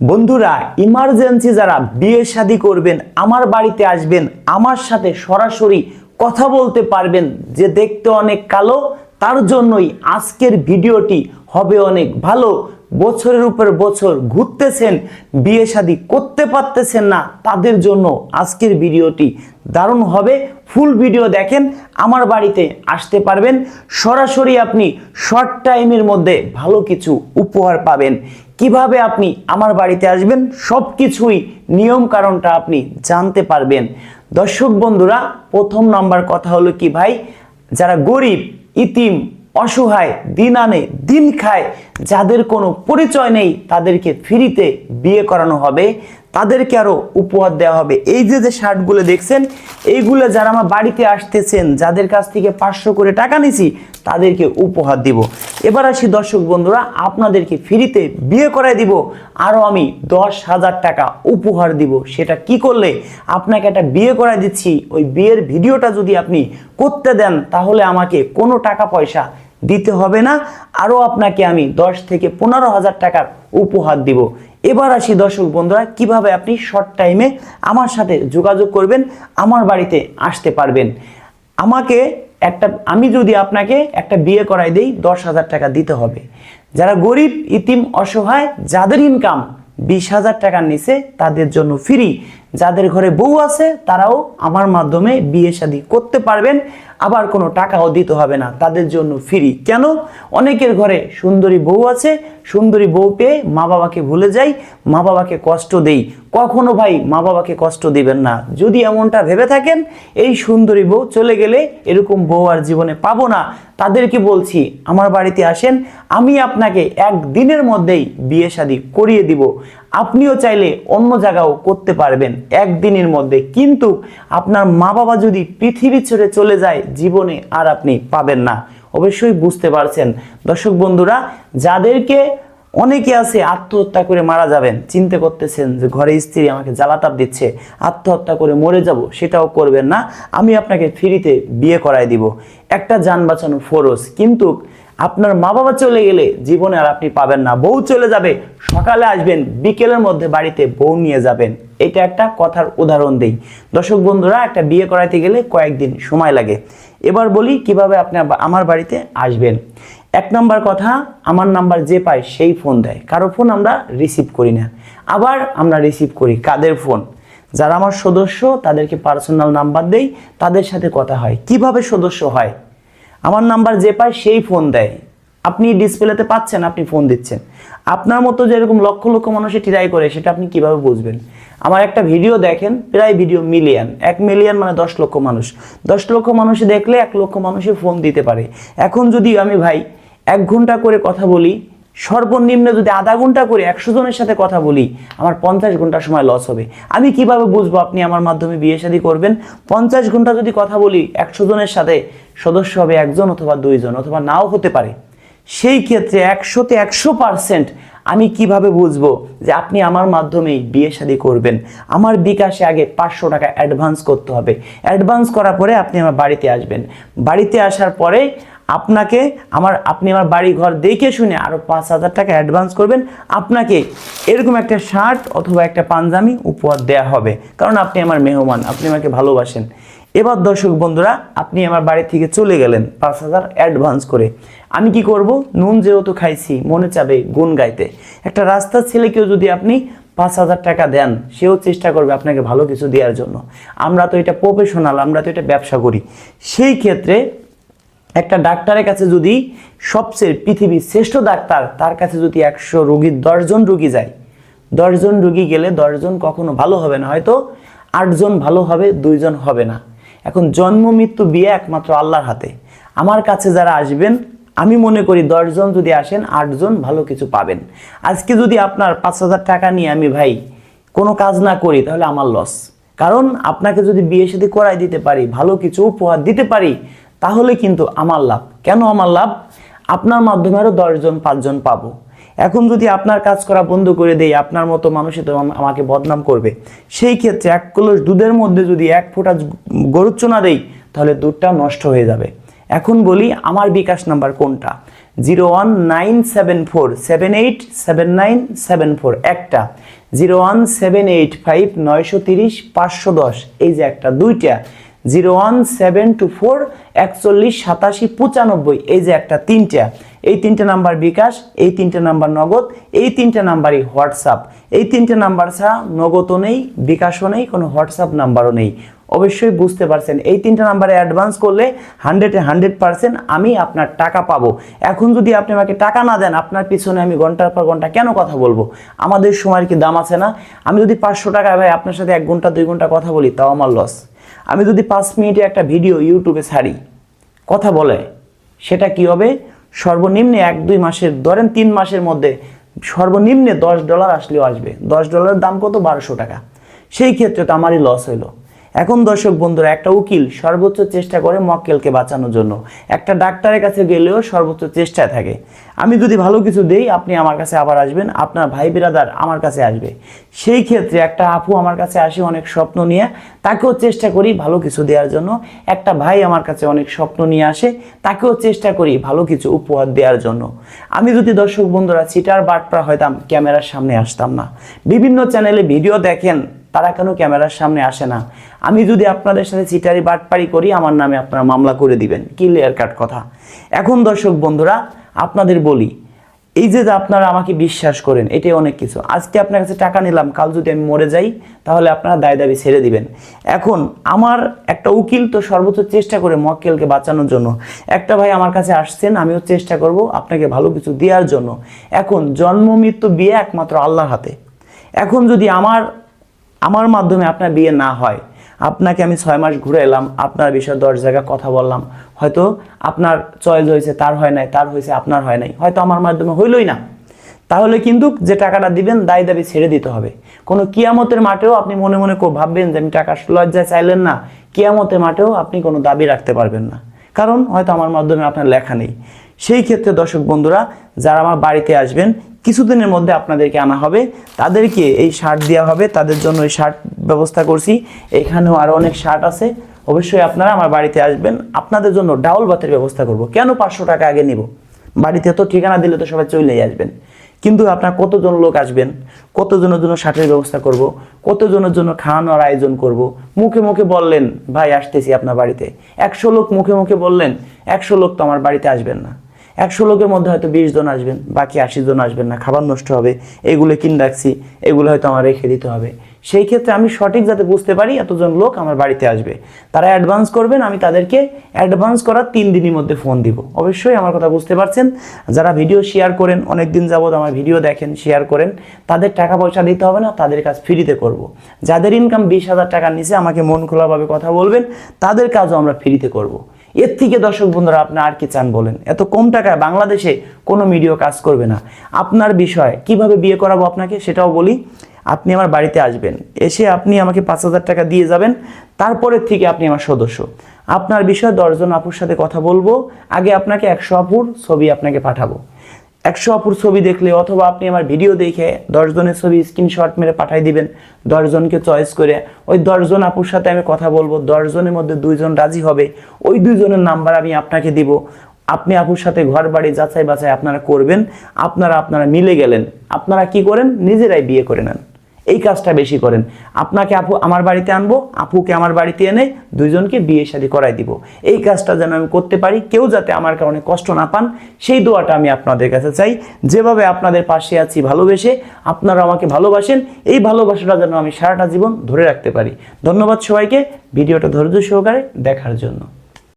বন্ধুরা ইমার্জেন্সি যারা বিয়ে শাদি করবেন, আমার বাড়িতে আসবেন, আমার সাথে সরাসরি কথা বলতে পারবেন, যে দেখতে অনেক কালো, তার জন্যই আজকের ভিডিওটি হবে অনেক ভালো। বছরের উপর বছর ঘুরতেছেন, বিয়ে শাদি করতে পারতেছেন না, তাদের জন্য আজকের ভিডিওটি দারুণ হবে। ফুল ভিডিও দেখেন, আমার বাড়িতে আসতে পারবেন। সরাসরি আপনি শর্ট টাইমের মধ্যে ভালো কিছু উপহার পাবেন। কীভাবে আপনি আমার বাড়িতে আসবেন সব কিছুই নিয়ম কারণটা আপনি জানতে পারবেন। দর্শক বন্ধুরা, প্রথম নাম্বার কথা হলো কি ভাই? যারা গরিব, ইতিম, অসহায়, দিন আনে, দিন খায় যাদের কোনো পরিচয় নেই, তাদেরকে ফ্রিতে বিয়ে করানো হবে। তাদেরকে আরও উপহার দেওয়া হবে। এই যে যে শার্টগুলো দেখছেন, এইগুলো যারা আমার বাড়িতে আসতেছেন, যাদের কাছ থেকে পাঁচশো করে টাকা নিছি, তাদেরকে উপহার দিব। এবার আসি দর্শক বন্ধুরা, আপনাদেরকে ফ্রিতে বিয়ে করাই দিব। আরও আমি দশ হাজার টাকা উপহার দিব। সেটা কি করলে? আপনাকে একটা বিয়ে করাই দিচ্ছি। ওই বিয়ের ভিডিওটা যদি আপনি করতে দেন, তাহলে আমাকে কোনো টাকা পয়সা দিতে হবে না। আরও আপনাকে আমি দশ থেকে পনেরো হাজার টাকার উপহার দিব। এবার আসি দর্শক বন্ধুরা, কীভাবে আপনি শর্ট টাইমে আমার সাথে যোগাযোগ করবেন, আমার বাড়িতে আসতে পারবেন। আমাকে একটা, আমি যদি আপনাকে একটা বিয়ে করাই দেই, দশ হাজার টাকা দিতে হবে। যারা গরিব, ইতিম, অসহায়, যাদের ইনকাম বিশ হাজার টাকার নিচে, তাদের জন্য ফ্রি যাদের ঘরে বউ আছে, তারাও আমার মাধ্যমে বিয়ে শাদী করতে পারবেন। আবার কোনো টাকাও দিতে হবে না, তাদের জন্য ফ্রি কেন? অনেকের ঘরে সুন্দরী বউ আছে, সুন্দরী বউ পেয়ে মা বাবাকে ভুলে যাই মা বাবাকে কষ্ট দেই। কখনো ভাই মা বাবাকে কষ্ট দিবেন না। যদি এমনটা ভেবে থাকেন, এই সুন্দরী বউ চলে গেলে এরকম বউ আর জীবনে পাবো না। তাদেরকে বলছি, আমার বাড়িতে আসেন, আমি আপনাকে এক দিনের মধ্যেই বিয়ে শাদী করিয়ে দিব। আপনিও চাইলে অন্য জায়গাও করতে পারবেন একদিনের মধ্যে। কিন্তু আপনার মা বাবা যদি পৃথিবী ছেড়ে চলে যায়, জীবনে আর আপনি পাবেন না। অবশ্যই বুঝতে পারছেন। দর্শক বন্ধুরা, যাদেরকে অনেকে আছে আত্মহত্যা করে মারা যাবেন। চিন্তা করতেছেন যে ঘরে স্ত্রী আমাকে জ্বালাতাপ দিচ্ছে, আত্মহত্যা করে মরে যাব, সেটাও করবেন না। আমি আপনাকে ফ্রিতে বিয়ে করাই দিব। একটা যান বাঁচানো ফরজ। কিন্তু আপনার মা বাবা চলে গেলে জীবনে আর আপনি পাবেন না। বউ চলে যাবে, সকালে আসবেন, বিকেলের মধ্যে বাড়িতে বউ নিয়ে যাবেন। এটা একটা কথার উদাহরণ দেই। দর্শক বন্ধুরা, একটা বিয়ে করাইতে গেলে কয়েকদিন সময় লাগে। এবার বলি কীভাবে আপনি আমার বাড়িতে আসবেন। এক নম্বর কথা, আমার নাম্বার যে পায় সেই ফোন দেয়। কারও ফোন আমরা রিসিভ করি না। আবার আমরা রিসিভ করি কাদের ফোন? যারা আমার সদস্য, তাদেরকে পার্সোনাল নাম্বার দেই, তাদের সাথে কথা হয়। কীভাবে সদস্য হয়? আমার নাম্বার যে পায় সেই ফোন দেয়। আপনি ডিসপ্লেতে পাচ্ছেন, আপনি ফোন দিচ্ছেন। আপনার মতো যেরকম লক্ষ লক্ষ মানুষে ট্রাই করে, সেটা আপনি কীভাবে বুঝবেন? আমার একটা ভিডিও দেখেন, প্রায় ভিডিও মিলিয়ন এক মিলিয়ন মানে দশ লক্ষ মানুষ। দশ লক্ষ মানুষে দেখলে এক লক্ষ মানুষে ফোন দিতে পারে। এখন যদি আমি ভাই এক ঘণ্টা করে কথা বলি, সর্বনিম্ন যদি আধা ঘণ্টা করে একশো জনের সাথে কথা বলি, আমার পঞ্চাশ ঘণ্টা সময় লস হবে। আমি কীভাবে বুঝব আপনি আমার মাধ্যমে বিয়ে শাদী করবেন? পঞ্চাশ ঘণ্টা যদি কথা বলি, একশো জনের সাথে সদস্য হবে একজন অথবা দুইজন, অথবা নাও হতে পারে। সেই ক্ষেত্রে একশোতে একশো পার্সেন্ট আমি কীভাবে বুঝব যে আপনি আমার মাধ্যমেই বিয়ে শাদী করবেন? আমার বিকাশে আগে পাঁচশো টাকা অ্যাডভান্স করতে হবে। অ্যাডভান্স করার পরে আপনি আমার বাড়িতে আসবেন। বাড়িতে আসার পরে আপনাকে আমার, আপনি আমার বাড়ি ঘর দেখে শুনে আরও পাঁচ হাজার টাকা অ্যাডভান্স করবেন। আপনাকে এরকম একটা শার্ট অথবা একটা পাঞ্জামি উপহার দেওয়া হবে। কারণ আপনি আমার মেহমান, আপনি আমাকে ভালোবাসেন। এবার দর্শক বন্ধুরা, আপনি আমার বাড়ি থেকে চলে গেলেন পাঁচ হাজার অ্যাডভান্স করে। আমি কি করব? নুন যেহেতু খাইছি, মনে চাবে গুণ গাইতে। একটা রাস্তার ছেলেকেও যদি আপনি পাঁচ হাজার টাকা দেন, সেও চেষ্টা করবে আপনাকে ভালো কিছু দেওয়ার জন্য। আমরা তো এটা প্রফেশনাল আমরা তো এটা ব্যবসা করি। সেই ক্ষেত্রে একটা ডাক্তারের কাছে যদি সবচেয়ে পৃথিবীর শ্রেষ্ঠ ডাক্তার, তার কাছে যদি একশো রুগীর দশজন রুগী যায়, দশজন রুগী গেলে দশজন কখনো ভালো হবে না, হয়তো আটজন ভালো হবে, দুইজন হবে না। এখন জন্ম, মৃত্যু, বিয়ে একমাত্র আল্লাহর হাতে। আমার কাছে যারা আসবেন, আমি মনে করি দশজন যদি আসেন, আটজন ভালো কিছু পাবেন। আজকে যদি আপনার পাঁচ হাজার টাকা নিয়ে আমি, ভাই, কোনো কাজ না করি, তাহলে আমার লস কারণ আপনাকে যদি বিয়ে সাথে করাই দিতে পারি, ভালো কিছু উপহার দিতে পারি তাহলে কিন্তু আমার লাভ। কেন আমার লাভ? আপনার মাধ্যমে আরও দশজন, পাঁচজন পাবো। এখন যদি আপনার কাজ করা বন্ধ করে দেই, আপনার মতো মানুষই তো আমাকে বদনাম করবে। সেই ক্ষেত্রে এক কলস দুধের মধ্যে যদি এক ফোঁটা গরুচ্চনা দেই, তাহলে দুধটা নষ্ট হয়ে যাবে। এখন বলি, আমার বিকাশ নাম্বার কোনটা? Zero one nine seven four, seven eight seven nine seven four. একটা। Zero one seven eight five নয়শো তিরিশ পাঁচশো দশ। এই যে একটা, দুইটা। Zero one seven two four, একচল্লিশ সাতাশি পঁচানব্বই। এই যে একটা তিনটা, এই তিনটে নাম্বার বিকাশ, এই তিনটে নাম্বার নগদ, এই তিনটে নাম্বারই হোয়াটসঅ্যাপ। এই তিনটে নাম্বার ছাড়া নগদও নেই, বিকাশও নেই, কোনো হোয়াটসঅ্যাপ নাম্বারও নেই। অবশ্যই বুঝতে পারছেন, এই তিনটে নাম্বারে অ্যাডভান্স করলে হান্ড্রেডে হান্ড্রেড পার্সেন্ট আমি আপনার টাকা পাবো। এখন যদি আপনি আমাকে টাকা না দেন, আপনার পিছনে আমি ঘণ্টার পর ঘণ্টা কেন কথা বলব? আমাদের সময়ের কি দাম আছে না? আমি যদি পাঁচশো টাকা ভাই আপনার সাথে এক ঘণ্টা, দুই ঘণ্টা কথা বলি, তাও আমার লস আমি যদি পাঁচ মিনিটে একটা ভিডিও ইউটিউবে ছাড়ি, কথা বলে, সেটা কি হবে? সর্বনিম্নে এক, দুই মাসের, ধরেন তিন মাসের মধ্যে সর্বনিম্নে দশ ডলার আসলেও আসবে। দশ ডলারের দাম কত? বারোশো টাকা। সেই ক্ষেত্রে তো আমারই লস হইল। এখন দর্শক বন্ধুরা, একটা উকিল সর্বোচ্চ চেষ্টা করে মক্কেলকে বাঁচানোর জন্য। একটা ডাক্তারের কাছে গেলেও সর্বোচ্চ চেষ্টায় থাকে। আমি যদি ভালো কিছু দেই, আপনি আমার কাছে আবার আসবেন, আপনার ভাই বিরাদার আমার কাছে আসবে। সেই ক্ষেত্রে একটা আপু আমার কাছে আসে অনেক স্বপ্ন নিয়ে, তাকেও চেষ্টা করি ভালো কিছু দেওয়ার জন্য। একটা ভাই আমার কাছে অনেক স্বপ্ন নিয়ে আসে, তাকেও চেষ্টা করি ভালো কিছু উপহার দেওয়ার জন্য। আমি যদি দর্শক বন্ধুরা, চিটার বাটপা হইতাম ক্যামেরার সামনে আসতাম না। বিভিন্ন চ্যানেলে ভিডিও দেখেন তারা কেন ক্যামেরার সামনে আসে না? আমি যদি আপনাদের সাথে চিটারি বাটপারি করি, আমার নামে আপনারা মামলা করে দিবেন। ক্লিয়ার কাট কথা? এখন দর্শক বন্ধুরা, আপনাদের বলি, এই যে আপনারা আমাকে বিশ্বাস করেন, এটাই অনেক কিছু। আজকে আপনার কাছে টাকা নিলাম, কাল যদি আমি মরে যাই, তাহলে আপনারা দায় দাবি ছেড়ে দিবেন। এখন আমার একটা উকিল তো সর্বোচ্চ চেষ্টা করে মক্কেলকে বাঁচানোর জন্য। একটা ভাই আমার কাছে আসছেন, আমিও চেষ্টা করব আপনাকে ভালো কিছু দেওয়ার জন্য। এখন জন্ম, মৃত্যু বিয়ে একমাত্র আল্লাহর হাতে। এখন যদি আমার আমার মাধ্যমে আপনার বিয়ে না হয়, আপনাকে আমি ছয় মাস ঘুরে এলাম, আপনার বিষয়ে দশ জায়গা কথা বললাম। হয়তো আপনার চয়েস হয়েছে, তার হয় নাই, তার হয়েছে, আপনার হয় নাই। হয়তো আমার মাধ্যমে হইলই না। তাহলে কিন্তু যে টাকাটা দিবেন, দায় দাবি ছেড়ে দিতে হবে। কোনো কিয়ামতের মাঠেও আপনি মনে মনে ভাববেন যে আমি টাকা লজ্জায় চাইলেন না। কিয়ামতের মাঠেও আপনি কোনো দাবি রাখতে পারবেন না। কারণ হয়তো আমার মাধ্যমে আপনার লেখা নেই। সেই ক্ষেত্রে দর্শক বন্ধুরা, যারা আমার বাড়িতে আসবেন কিছুদিনের মধ্যে আপনাদেরকে আনা হবে। তাদেরকে এই শার্ট দেওয়া হবে। তাদের জন্য এই শার্ট ব্যবস্থা করছি। এখানেও আরও অনেক শার্ট আছে। অবশ্যই আপনারা আমার বাড়িতে আসবেন। আপনাদের জন্য ডাউল ভাতের ব্যবস্থা করব। কেন পাঁচশো টাকা আগে নিব? বাড়িতে তো ঠিকানা দিলে তো সবাই চলেই আসবেন। কিন্তু আপনার কতজন লোক আসবেন? কতজনের জন্য শার্টের ব্যবস্থা করব? কতজনের জন্য খাওয়ানোর আয়োজন করব? মুখে মুখে বললেন, ভাই, আসতেছি আপনার বাড়িতে। একশো লোক মুখে মুখে বললেন, একশো লোক তো আমার বাড়িতে আসবেন না। একশো লোকের মধ্যে হয়তো বিশ জন আসবেন, বাকি আশি জন আসবেন না, খাবার নষ্ট হবে, এগুলো কিন রাখছি, এগুলো হয়তো আমার রেখে দিতে হবে সেই ক্ষেত্রে আমি সঠিক যাতে বুঝতে পারি এতজন লোক আমার বাড়িতে আসবে তারা অ্যাডভান্স করবেন, আমি তাদেরকে অ্যাডভান্স করার তিন দিনের মধ্যে ফোন দিব অবশ্যই আমার কথা বুঝতে পারছেন যারা ভিডিও শেয়ার করেন অনেক দিন যাবত আমার ভিডিও দেখেন শেয়ার করেন, তাদের টাকা পয়সা দিতে হবে না, তাদের কাজ ফ্রিতে করব। যাদের ইনকাম বিশ হাজার টাকার নিচে আমাকে মন খোলাভাবে কথা বলবেন, তাদের কাজও আমরা ফ্রিতে করব। এর থেকে দর্শক বন্ধুরা আপনি আর কি চান বলেন? এত কম টাকায় বাংলাদেশে কোনো মিডিয়া কাজ করবে না। আপনার বিষয়, কীভাবে বিয়ে করাবো আপনাকে সেটাও বলি। আপনি আমার বাড়িতে আসবেন, এসে আপনি আমাকে পাঁচ হাজার টাকা দিয়ে যাবেন, তারপরের থেকে আপনি আমার সদস্য। আপনার বিষয়ে দশজন আপুর সাথে কথা বলব, আগে আপনাকে একশো আপুর ছবি আপনাকে পাঠাবো। একশো অপুর ছবি দেখলে অথবা আপনি আমার ভিডিও দেখে দশজনের ছবি স্ক্রিনশট মেরে পাঠাই দিবেন, দশজনকে চয়েস করে। ওই দশজন আপুর সাথে আমি কথা বলব, দশজনের মধ্যে দুইজন রাজি হবে, ওই দুইজনের নাম্বার আমি আপনাকে দিব। আপনি আপুর সাথে ঘর বাড়ি যাচাই বাছাই আপনারা করবেন, আপনারা আপনারা মিলে গেলেন। আপনারা কি করেন? নিজেরাই বিয়ে করে নেন। এই কাজটা বেশি করেন। আপনাকে আপু আমার বাড়িতে আনব, আপুকে আমার বাড়িতে এনে দুইজনকে বিয়ে শাদী করাই দিব। এই কাজটা যেন আমি করতে পারি, কেউ যাতে আমার কারণে কষ্ট না পান, সেই দোয়াটা আমি আপনাদের কাছে চাই। যেভাবে আপনাদের পাশে আছি, ভালোবেসে আপনারা আমাকে ভালোবাসেন, এই ভালোবাসাটা যেন আমি সারাটা জীবন ধরে রাখতে পারি। ধন্যবাদ সবাইকে, ভিডিওটা ধৈর্য সহকারে দেখার জন্য।